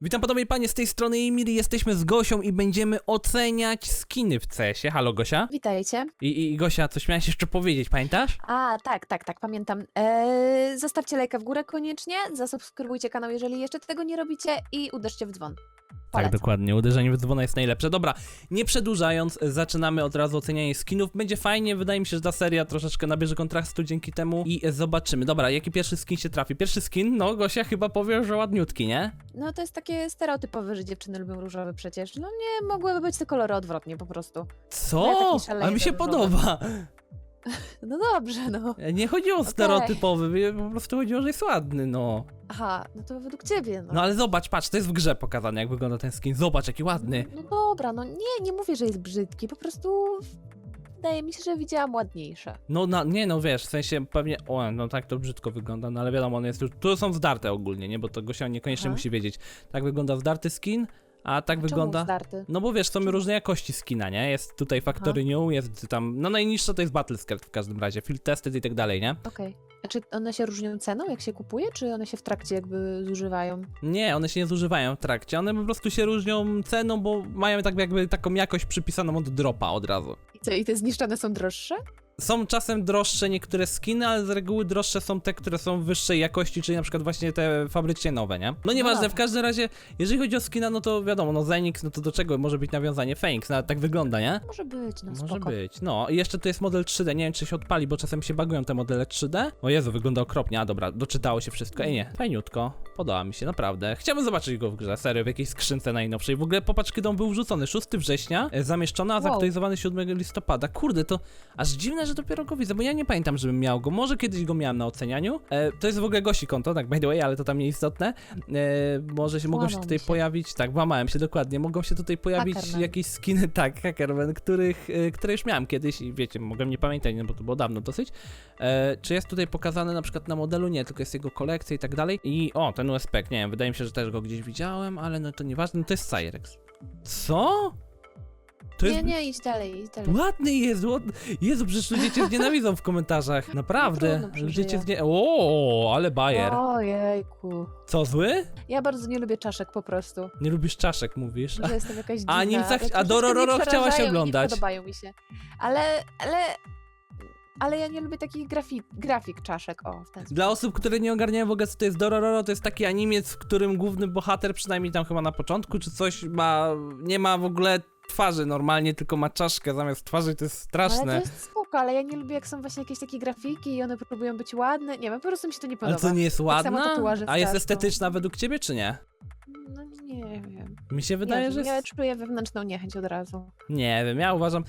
Witam panowie i panie z tej strony Emily, jesteśmy z Gosią i będziemy oceniać skiny w CS-ie. Halo Gosia? Witajcie. I, i, Gosia, coś miałaś jeszcze powiedzieć, pamiętasz? A, tak, tak, tak, pamiętam. Eee, zostawcie lajka w górę koniecznie, zasubskrybujcie kanał, jeżeli jeszcze tego nie robicie i uderzcie w dzwon. Tak, dokładnie, uderzenie w dzwona jest najlepsze. Dobra, nie przedłużając, zaczynamy od razu ocenianie skinów. Będzie fajnie, wydaje mi się, że ta seria troszeczkę nabierze kontrastu dzięki temu i zobaczymy. Dobra, jaki pierwszy skin się trafi? Pierwszy skin, no Gosia chyba powie, że ładniutki, nie? No to jest takie stereotypowe, że dziewczyny lubią różowe przecież. No nie, mogłyby być te kolory odwrotnie po prostu. No ja Co? taki szaleję A mi się za różowe. podoba. No dobrze, no. Nie chodzi o Okej. stereotypowy, po prostu chodziło, że jest ładny, no. Aha, no to według ciebie, no. No ale zobacz, patrz, to jest w grze pokazane, jak wygląda ten skin. Zobacz, jaki ładny. No dobra, no nie, nie mówię, że jest brzydki, po prostu wydaje mi się, że widziałam ładniejsze. No, na, nie no, wiesz, w sensie pewnie, o, no tak to brzydko wygląda, no ale wiadomo, one jest już, tu są zdarte ogólnie, nie, bo to Gosia niekoniecznie Aha. musi wiedzieć. Tak wygląda zdarty skin, a tak Czemu wygląda... No bo wiesz, są Czemu? różne jakości skina, nie? Jest tutaj Factory New, jest tam, no najniższa to jest Battle Skirt w każdym razie, Field Tested i tak dalej, nie? Okej. A czy one się różnią ceną, jak się kupuje, czy one się w trakcie jakby zużywają? Nie, one się nie zużywają w trakcie, one po prostu się różnią ceną, bo mają tak jakby taką jakość przypisaną od dropa od razu. I co, i te zniszczone są droższe? Są czasem droższe niektóre skiny, ale z reguły droższe są te, które są wyższej jakości, czyli na przykład właśnie te fabrycznie nowe, nie? No nieważne, dobra. w każdym razie, jeżeli chodzi o skina, no to wiadomo, no Zenix, no to do czego może być nawiązanie? Phoenix, nawet tak wygląda, nie? Może być, no Może spoko. być. No i jeszcze to jest model 3D. Nie wiem, czy się odpali, bo czasem się bagują te modele 3D. O Jezu, wygląda okropnie. A dobra, doczytało się wszystko. Ej, nie. Fajniutko. Podoba mi się, naprawdę. Chciałbym zobaczyć go w grze, serio, w jakiejś skrzynce najnowszej. W ogóle popatrz, kiedy on był wrzucony. 6 września, e, zamieszczony, a Wow. zaktualizowany 7 listopada. Kurde, to aż dziwne, że dopiero go widzę, bo ja nie pamiętam, żebym miał go. Może kiedyś go miałem na ocenianiu. E, to jest w ogóle Gosi konto, tak by the way, ale to tam nieistotne. E, może się, mogą się tutaj się. pojawić, tak, włamałem się dokładnie. Mogą się tutaj pojawić Hackerman. jakieś skiny, tak, Hackerman, których, e, które już miałem kiedyś i wiecie, mogłem nie pamiętać, no bo to było dawno dosyć. E, czy jest tutaj pokazane na przykład na modelu? Nie, tylko jest jego kolekcja i tak dalej. I o, ten USP, nie wiem, wydaje mi się, że też go gdzieś widziałem, ale no to nieważne, no to jest Cyrex. Co? To jest... Nie, nie, idź dalej, idź dalej. Ładny jest, ładny. Jezu, przecież ludzie cię znienawidzą w komentarzach. Naprawdę. trudno, ludzie cię znie... O, ale bajer. Ojejku. Co, zły? Ja bardzo nie lubię czaszek po prostu. Nie lubisz czaszek, mówisz? Że jestem jakaś dziwna. A Nimca a Dorororo przerażają i oglądać. Nie podobają mi się. Ale, ale... Ale ja nie lubię takich grafik, grafik czaszek, o, w ten sposób. Dla osób, które nie ogarniają w ogóle co to jest Dorororo, to jest taki animiec, w którym główny bohater, przynajmniej tam chyba na początku, czy coś ma, nie ma w ogóle twarzy normalnie, tylko ma czaszkę zamiast twarzy, to jest Ale straszne. to jest spoko, ale ja nie lubię jak są właśnie jakieś takie grafiki i one próbują być ładne. Nie wiem, po prostu mi się to nie Ale podoba. to nie jest Tak samo ładna? A jest estetyczna według ciebie, czy nie? No nie wiem. Mi się wydaje, nie że. Ja czuję wewnętrzną niechęć od razu. Nie wiem, ja uważam,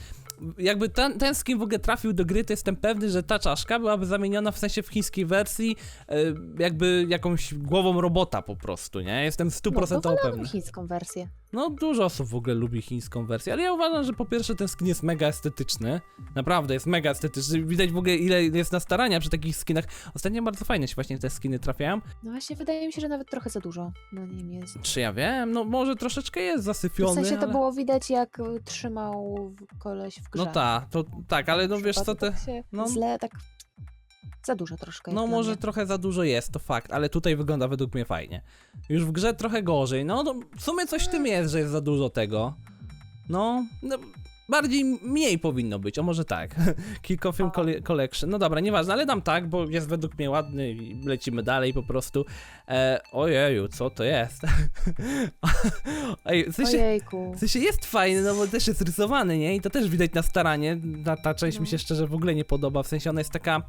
jakby ten, ten skin w ogóle trafił do gry, to jestem pewny, że ta czaszka byłaby zamieniona w sensie w chińskiej wersji e, jakby jakąś głową robota po prostu, nie? Jestem No, stuprocentowo to pewny. chińską wersję. No, dużo osób w ogóle lubi chińską wersję, ale ja uważam, że po pierwsze ten skin jest mega estetyczny. Naprawdę jest mega estetyczny. Widać w ogóle ile jest na starania przy takich skinach. Ostatnio bardzo fajne się właśnie te skiny trafiają. No właśnie, wydaje mi się, że nawet trochę za dużo na nim jest. Czy ja wiem? No może troszeczkę jest W zasypiony, sensie to ale... było widać, jak trzymał w- koleś w grze. No tak, to tak, ale no wiesz co, te... Tak się no- Źle, tak za dużo troszkę No może mnie. trochę za dużo jest, to fakt, ale tutaj wygląda według mnie fajnie. Już w grze trochę gorzej, no, no w sumie coś w tym jest, że jest za dużo tego. No, no bardziej mniej powinno być, o może tak. Kilka film collection, no dobra, nieważne, ale dam tak, bo jest według mnie ładny i lecimy dalej po prostu. E, ojeju, co to jest? Ej, w sensie, Ojejku. w sensie jest fajny, no bo też jest rysowany, nie? I to też widać na staranie. Ta, ta część No. mi się szczerze w ogóle nie podoba. W sensie ona jest taka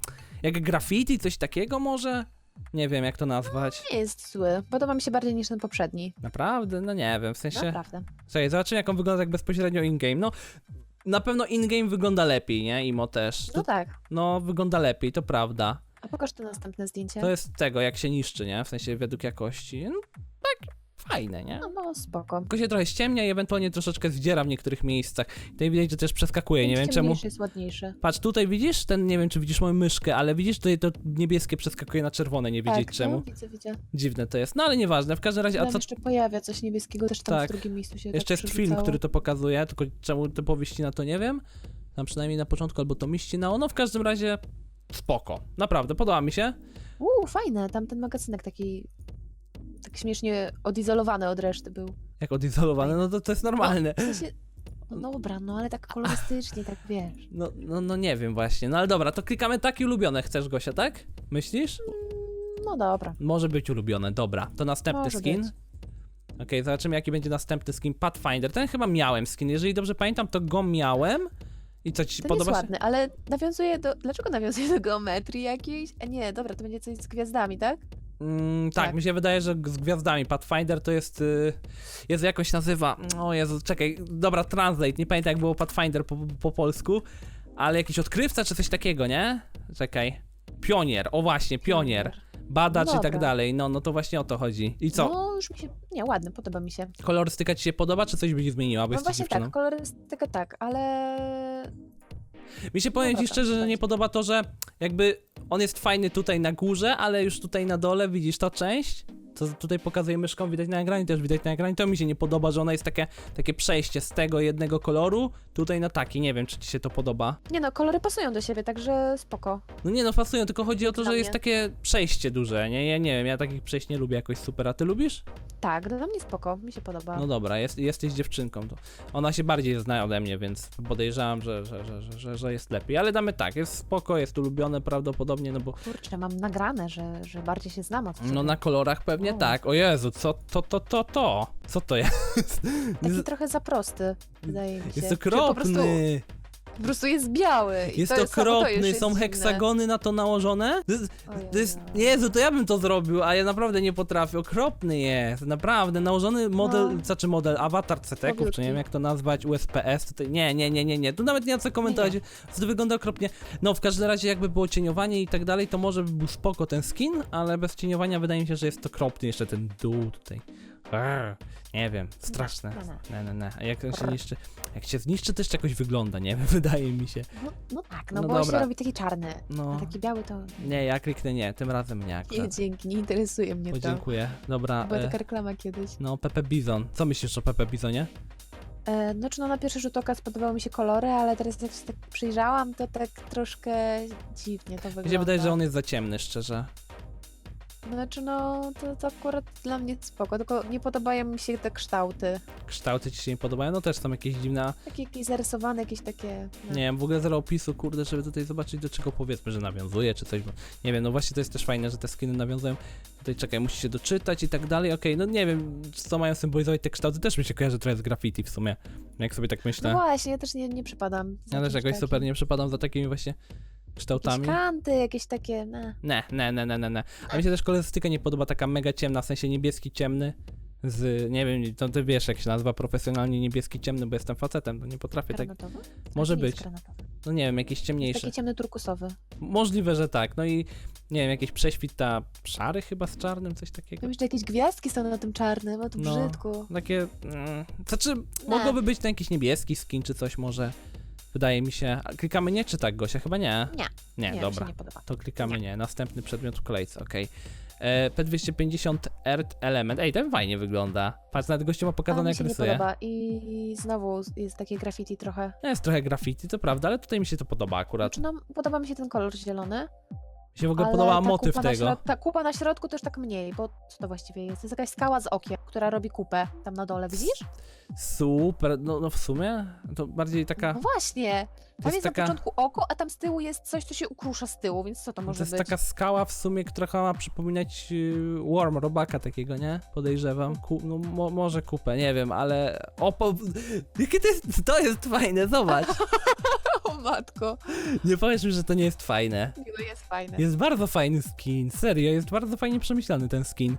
jak graffiti, coś takiego może? Nie wiem jak to nazwać. Nie jest zły. Podoba mi się bardziej niż ten poprzedni. Naprawdę? No nie wiem, w sensie... Naprawdę. Słuchaj, zobaczymy jak on wygląda tak bezpośrednio in-game. No, na pewno in-game wygląda lepiej, nie? Imo też. No tak. no, wygląda lepiej, to prawda. A pokaż to następne zdjęcie. To jest tego, jak się niszczy, nie? W sensie według jakości. No, tak, fajne, nie? No, no spoko. Tylko się trochę ściemnia i ewentualnie troszeczkę zdziera w niektórych miejscach. Tutaj widać, że też przeskakuje, nie wiem czemu. Jest ładniejszy. Patrz, tutaj widzisz ten, nie wiem czy widzisz moją myszkę, ale widzisz tutaj to niebieskie przeskakuje na czerwone, nie wiedzieć tak, czemu. No, widzę, widzę. Dziwne to jest, no ale nieważne, w każdym razie, a Tam co, jeszcze pojawia coś niebieskiego, też tam Tak. w drugim miejscu się jeszcze tak jest film, który to pokazuje, tylko czemu typowi ścina to nie wiem. Tam przynajmniej na początku albo to mi ścinało, no w każdym razie spoko, naprawdę, podoba mi się. Uuu, fajne, tam ten magazynek taki tak śmiesznie odizolowany od reszty był. Jak odizolowane, no to to jest normalne. W sensie, no dobra, no ale tak kolorystycznie, tak wiesz. No, no, no nie wiem właśnie. No ale dobra, to klikamy takie ulubione. Chcesz, Gosia, tak? Myślisz? No dobra. Może być ulubione, dobra. To następny Może skin. być. Okej, zobaczymy jaki będzie następny skin. Pathfinder. Ten chyba miałem skin. Jeżeli dobrze pamiętam, to go miałem. I co ci się Ten podoba? jest się? ładny, ale nawiązuje do... Dlaczego nawiązuje do geometrii jakiejś? A nie, dobra, to będzie coś z gwiazdami, tak? Mm, tak, Tak. mi się wydaje, że z gwiazdami. Pathfinder to jest. Y... Jezu, jakoś nazywa. O Jezu, czekaj. Dobra, translate. Nie pamiętam jak było Pathfinder po, po polsku. Ale jakiś odkrywca czy coś takiego, nie? Czekaj. Pionier, o właśnie, pionier. Badacz i tak Dobra. dalej. No, no to właśnie o to chodzi. I co? No już mi się... Nie, ładny, podoba mi się. Kolorystyka ci się podoba, czy coś byś zmieniła, bo No jesteś właśnie dziewczyną? tak, kolorystyka tak, ale... Mi się powiem No ci szczerze, że nie podoba to, że jakby on jest fajny tutaj na górze, ale już tutaj na dole widzisz to część? Co tutaj pokazuje myszką, widać na nagraniu, też widać na nagraniu. To mi się nie podoba, że ona jest takie, takie przejście z tego jednego koloru tutaj na taki. Nie wiem, czy ci się to podoba. Nie no, kolory pasują do siebie, także spoko. No nie no, pasują, tylko chodzi o to, że jest takie przejście duże, nie? Ja nie wiem, ja takich przejść nie lubię jakoś super, a ty lubisz? Tak, dla mnie spoko, mi się podoba. No dobra, jest, jesteś dziewczynką, to ona się bardziej zna ode mnie, więc podejrzewam, że, że, że, że, że, że jest lepiej. Ale damy tak, jest spoko, jest ulubione prawdopodobnie, no bo Kurczę, mam nagrane, że, że bardziej się znam od no ciebie. na kolorach pewnie O. tak. O Jezu, co to, to, to, to? Co to jest? Taki trochę za prosty, wydaje mi się. jest Że Po prostu, okropny, po prostu jest biały. i jest to samo to już okropny, jest są dziwne. heksagony na to nałożone. To jest, Ojej, to jest. Jezu, to ja bym to zrobił, a ja naprawdę nie potrafię. Okropny jest, naprawdę. Nałożony model, No. znaczy model, awatar CT-ków, czy nie wiem jak to nazwać, USPS, tutaj, nie, nie, nie, nie, nie, tu nawet nie ma co komentować, to wygląda okropnie. No, w każdym razie jakby było cieniowanie i tak dalej, to może by był spoko ten skin, ale bez cieniowania wydaje mi się, że jest okropny jeszcze ten dół tutaj. Arr, nie wiem, straszne. Nie, nie, nie. A jak on się niszczy? Jak się zniszczy, też jakoś wygląda, nie wiem, wydaje mi się. No, no tak, no, No bo dobra. się robi taki czarny. No, A taki biały to... nie, ja kliknę nie, tym razem nie Nie, akurat. dzięki, nie interesuje mnie O, to. dziękuję. Dobra, Była e, taka reklama kiedyś. no Pepe Bizon. Co myślisz o Pepe Bizonie? E, no czy no na pierwszy rzut oka spodobały mi się kolory, ale teraz jak się tak przyjrzałam, to tak troszkę dziwnie to wygląda. Mi się wydaje, że on jest za ciemny, szczerze. Znaczy no, to, to akurat dla mnie spoko, tylko nie podobają mi się te kształty. Kształty ci się nie podobają? No też są jakieś dziwne. Takie jakieś zarysowane, jakieś takie... No. Nie wiem, w ogóle zero opisu, kurde, żeby tutaj zobaczyć do czego powiedzmy, że nawiązuje, czy coś, bo nie wiem, no właśnie to jest też fajne, że te skiny nawiązują. Tutaj czekaj, musi się doczytać i tak dalej, okej, no nie wiem, co mają symbolizować te kształty, też mi się kojarzy trochę z graffiti w sumie, jak sobie tak no myślę. właśnie, ja też nie, nie przypadam. za też czymś jakoś takim. super nie przepadam za takimi właśnie Jakieś kształtami. kanty, jakieś takie... No. Ne, ne, ne, ne, ne, ne. A mi się też kolorystyka nie podoba, taka mega ciemna, w sensie niebieski ciemny. Z, nie wiem, to ty wiesz jak się nazywa profesjonalnie niebieski ciemny, bo jestem facetem, to nie potrafię tak? Może to być. granatowy. no nie wiem, jakiś ciemniejszy. Taki ciemny turkusowy. Możliwe, że tak, no i nie wiem, jakiś prześwit ta szary chyba z czarnym, coś takiego. Myślę, że jakieś gwiazdki są na tym czarnym, a tu No. brzydko. Takie, mm, znaczy, mogłoby być ten jakiś niebieski skin czy coś może, wydaje mi się. A klikamy nie czy tak, Gosia? Chyba nie. Nie. Nie, się dobra. nie. To klikamy nie. Następny przedmiot w kolejce, okej. E, P250 Earth Element. Ej, ten fajnie wygląda. Patrz, nawet gościu ma pokazane jak się nie rysuje. podoba i znowu jest takie graffiti trochę. No, Jest trochę graffiti, to prawda, ale tutaj mi się to podoba akurat. Znaczy, no, podoba mi się ten kolor zielony. Mi się w ogóle ale podoba ta motyw kupa na tego. środ- ta kupa na środku też tak mniej, bo co to właściwie jest? To jest jakaś skała z okiem, która robi kupę tam na dole, widzisz? Super, no, no w sumie to bardziej taka... No właśnie. Tam jest jest, taka- na początku oko, a tam z tyłu jest coś, co się ukrusza z tyłu, więc co to To może jest być? taka skała w sumie, która chyba ma przypominać y, Worm, robaka takiego, nie? Podejrzewam. Ku, no mo, może kupę, nie wiem, ale... O, po... Jakie to jest... To jest fajne, zobacz. Matko. Nie powiesz mi, że to nie jest fajne. Nie, no jest fajne. Jest bardzo fajny skin, serio, jest bardzo fajnie przemyślany ten skin.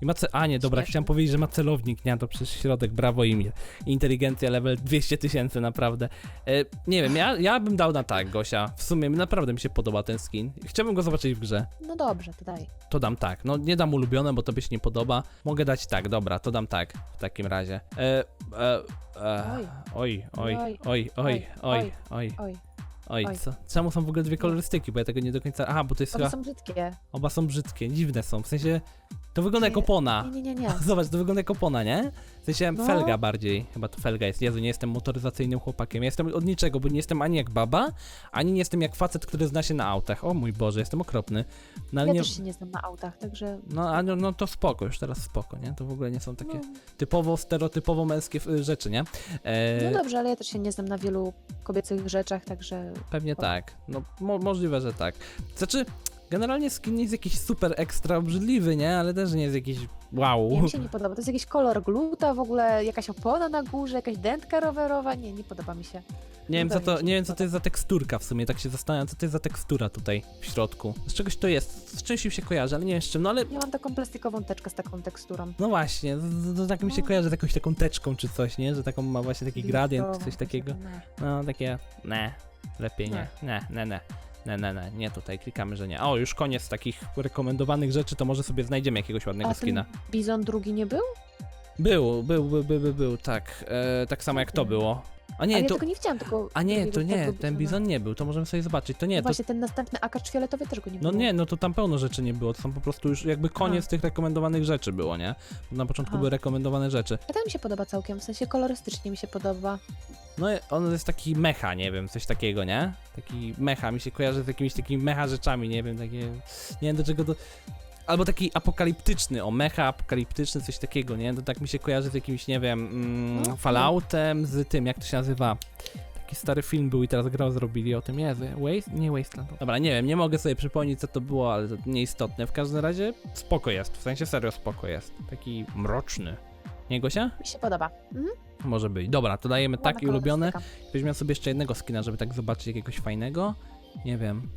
I ma ce... A nie, dobra, chciałem powiedzieć, że ma celownik, nie, to przecież środek, brawo im. Inteligencja level 200 tysięcy, naprawdę. E, nie wiem, ja, ja bym dał na tak, Gosia. W sumie naprawdę mi się podoba ten skin. Chciałbym go zobaczyć w grze. No dobrze, to daj. To dam tak. No nie dam ulubione, bo to by się nie podoba. Mogę dać tak, dobra, to dam tak w takim razie. E, e, e, oj, oj, oj, oj, oj, oj, oj. Oj. Oj, Oj. co? Czemu są w ogóle dwie kolorystyki? Bo ja tego nie do końca... Aha, bo to jest One chyba... są brzydkie. Oba są brzydkie, dziwne są. W sensie... To wygląda jak opona. Nie, nie, nie, nie. Zobacz, to wygląda jak opona, nie? W sensie No. felga bardziej. Chyba to felga jest. Jezu, nie jestem motoryzacyjnym chłopakiem. Ja jestem od niczego, bo nie jestem ani jak baba, ani nie jestem jak facet, który zna się na autach. O mój Boże, jestem okropny. No Ja nie... też się nie znam na autach, także... No, a no, no to spoko, już teraz spoko, nie? To w ogóle nie są takie No, typowo, stereotypowo męskie y, rzeczy, nie? E, no dobrze, ale ja też się nie znam na wielu kobiecych rzeczach, także... Pewnie tak. No, mo możliwe, że tak. Znaczy, generalnie skin nie jest jakiś super ekstra obrzydliwy, nie? Ale też nie jest jakiś wow. Nie, mi się nie podoba. To jest jakiś kolor gluta, w ogóle jakaś opona na górze, jakaś dętka rowerowa. Nie, nie podoba mi się. Nie wiem, co to, nie wiem, co to jest za teksturka w sumie. Tak się zastanawiam, co to jest za tekstura tutaj w środku. Z czegoś to jest. Z czymś się kojarzy, ale nie wiem z czym. No ale. Ja mam taką plastikową teczkę z taką teksturą. No właśnie, z- z- to tak mi się No. kojarzy z jakąś taką teczką czy coś, nie? Że taką ma właśnie taki gradient, coś takiego. No takie. Ne. Lepiej nie. Nie, nie, nie. Nie, nie, nie, nie tutaj, klikamy, że nie. O, już koniec takich rekomendowanych rzeczy, to może sobie znajdziemy jakiegoś ładnego A ten skina. bizon drugi nie był? Był, był, był, był, był, był tak. E, tak samo jak to było. A nie, Ale ja to. tego nie widziałam, tylko... A nie, drugiego to nie, tego ten bizona. bizon nie był, to możemy sobie zobaczyć. To nie, No to. Właśnie ten następny akacz fioletowy też go nie No było. nie, no to tam pełno rzeczy nie było. To są po prostu już jakby koniec tych rekomendowanych rzeczy było, nie? Na początku Aha. były rekomendowane rzeczy. A ten mi się podoba całkiem, w sensie kolorystycznie mi się podoba. No on jest taki mecha, nie wiem, coś takiego, nie? Taki mecha, mi się kojarzy z jakimiś takimi mecha rzeczami, nie wiem, takie. Nie wiem do czego to. Albo taki apokaliptyczny, o mecha apokaliptyczny, coś takiego, nie? To tak mi się kojarzy z jakimś, nie wiem, mm, No. Falloutem, z tym, jak to się nazywa. Taki stary film był i teraz grał zrobili o tym, Jezu, Waste? Nie Wasteland. Dobra, nie wiem, nie mogę sobie przypomnieć co to było, ale to nieistotne. W każdym razie spoko jest, w sensie serio spoko jest. Taki mroczny. Nie Gosia? Mi się podoba. Mhm. Może być. Dobra, to dajemy Ładna tak i ulubione. kolorystyka. Weźmiemy sobie jeszcze jednego skina, żeby tak zobaczyć jakiegoś fajnego. Nie wiem.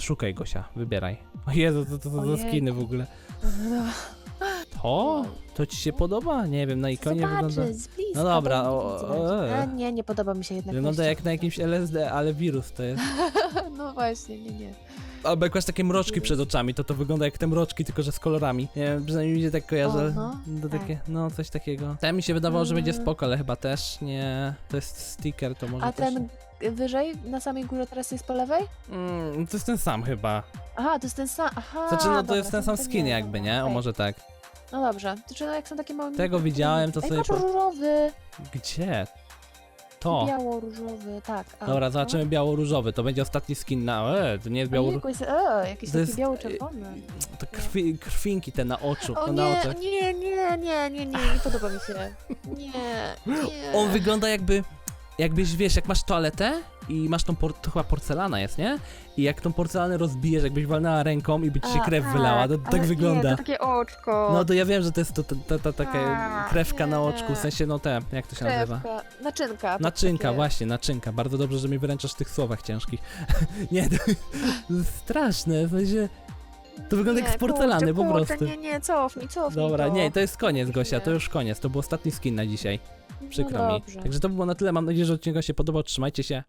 Szukaj Gosia, wybieraj. O Jezu, co to, to za Ojejku. skiny w ogóle? To? To ci się podoba? Nie wiem, na ikonie wygląda... Z bliska, No dobra, o- widać. o- A nie, nie podoba mi się jednak. Wygląda jak na jakimś LSD, ale wirus to jest. No właśnie, nie, nie. Albo jak masz takie mroczki przed oczami, to to wygląda jak te mroczki, tylko że z kolorami. Nie wiem, przynajmniej mi się tak kojarzy. Oho, To tak. takie, no coś takiego. Ten mi się wydawało, że będzie Mm. spoko, ale chyba też nie. To jest sticker, to może A też... ten wyżej, na samej górze teraz jest po lewej? Mm, to jest ten sam chyba. Aha, to jest ten sam. Aha. Znaczy, no to dobra, jest ten sam to skin jakby, dobra, nie? O, okej. może tak. No dobrze. Znaczy, no jak są takie małe. Tego widziałem, to Ej, sobie po- różowy. Gdzie? To. Biało-różowy, tak. A, Dobra, zobaczymy biało-różowy. To będzie ostatni skin na. E, to nie jest biało. Jest, e, jakiś To taki jest- biało-czerwony. To krwi, krwinki te na oczu. O na nie, oczach. nie, nie, nie, nie, nie, nie podoba mi się. Nie, nie. On wygląda jakby. Jakbyś wiesz, jak masz toaletę i masz tą por- to chyba porcelana jest, nie? I jak tą porcelanę rozbijesz, jakbyś walnęła ręką i by ci się A, krew wylała, to tak wygląda. Nie, to takie oczko. No to ja wiem, że to jest to, to, to, to A, krewka na nie. oczku, w sensie no te, jak to się nazywa? Krewka. Naczynka. to Naczynka, takie- właśnie, naczynka. Bardzo dobrze, że mi wyręczasz w tych słowach ciężkich. nie, to, to jest straszne, w sensie... To wygląda jak z porcelany, kurczę, po kurczę, prostu. Nie, nie, cofnij, cofnij Dobra, to. nie, to jest koniec, Gosia, to już koniec. To był ostatni skin na dzisiaj. Przykro no mi. dobrze. Także to było na tyle. Mam nadzieję, że odcinek Wam się podobał. Trzymajcie się.